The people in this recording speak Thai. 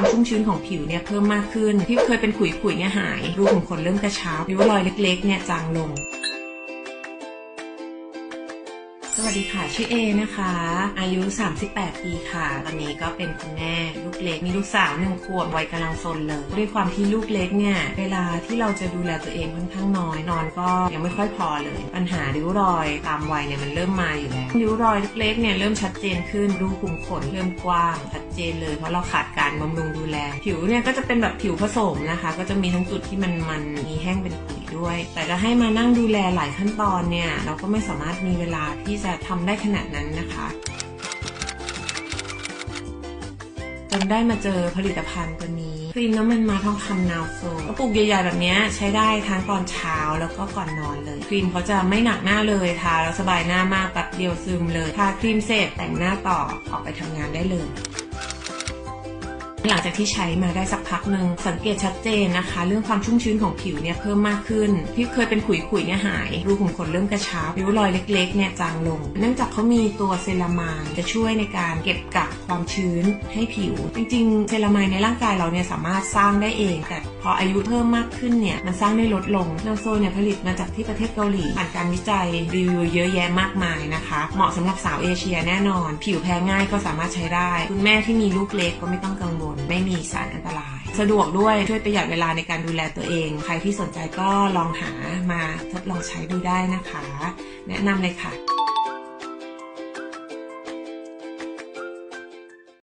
ความชุ่มชื้นของผิวเนี่ยเพิ่มมากขึ้น ที่เคยเป็นขุยๆเนี่ยหาย รูขุมขนเริ่มกระชับริ้วรอยเล็กๆเนี่ยจางลงสวัสดีค่ะ ชื่อเอนะคะ อายุ 38 ปีค่ะ ตอนนี้ก็เป็นคุณแม่ลูกเล็ก มีลูกสาวหนึ่งขวบวัยกำลังซนเลย ด้วยความที่ลูกเล็กเนี่ย เวลาที่เราจะดูแลตัวเองค่อนข้างน้อย นอนก็ยังไม่ค่อยพอเลย ปัญหาริ้วรอยตามวัยเนี่ยมันเริ่มมาอยู่แล้ว ริ้วรอยเล็กๆเนี่ยเริ่มชัดเจนขึ้น รูขุมขนเริ่มกว้างชัดเจนเลย เพราะเราขาดการบำรุงดูแล ผิวเนี่ยก็จะเป็นแบบผิวผสมนะคะ ก็จะมีทั้งจุดที่มันมันมีแห้งเป็นขุยด้วย แต่จะให้มานั่งดูแลหลายขั้นตอนเนี่ยเราก็ไม่สามารถมีเวลาที่จะทำได้ขนาดนั้นนะคะจนได้มาเจอผลิตภัณฑ์ตัวนี้ครีมน้ำมันมาทองคำนาวโซกระปุกใหญ่ๆแบบเนี้ยใช้ได้ทั้งตอนเช้าแล้วก็ก่อนนอนเลย ครีมเขาจะไม่หนักหน้าเลยทาแล้วสบายหน้ามากแป๊บเดียวซึมเลยทาครีมเสร็จแต่งหน้าต่อออกไปทำงานได้เลย หลังจากที่ใช้มาได้สักพักหนึ่งสังเกตชัดเจนนะคะ เรื่องความชุ่มชื้นของผิวเนี่ยเพิ่มมากขึ้น ที่เคยเป็นขุยๆเนี่ยหาย รูขุมขนเริ่มกระชับริ้วรอยเล็กๆเนี่ยจางลง เนื่องจากเขามีตัวเซรามายจะช่วยในการเก็บกักความชื้นให้ผิว จริงๆ เซรามายในร่างกายเราเนี่ยสามารถสร้างได้เอง แต่พออายุเพิ่มมากขึ้นเนี่ยมันสร้างได้ลดลงนาโซเนี่ยผลิตมาจากที่ประเทศเกาหลีผ่านการวิจัยรีวิวเยอะแยะมากมายนะคะ เหมาะสำหรับสาวเอเชียแน่นอน ผิวแพ้ง่ายก็สามารถใช้ได้ คุณแม่ที่มีลูกเล็กก็ไม่ต้องกังวลไม่มีสารอันตราย สะดวกด้วยช่วยประหยัดเวลาในการดูแลตัวเอง ใครที่สนใจก็ลองหามาทดลองใช้ดูได้นะคะ แนะนำเลยค่ะ